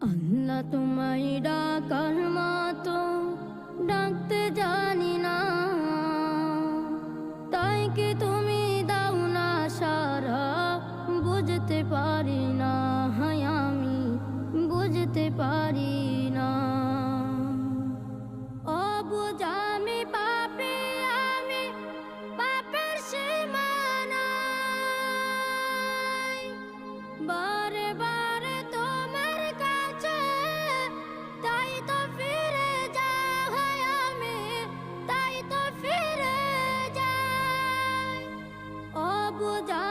আল্লাহ তোমায় ডাকার মতো ডাকতে জানি না তাই কি তুমি দাও না সারা বুঝতে পারি না হায় আমি বুঝতে পারি না অবুজামি আমি পাপের সীমানা বারে বার 我的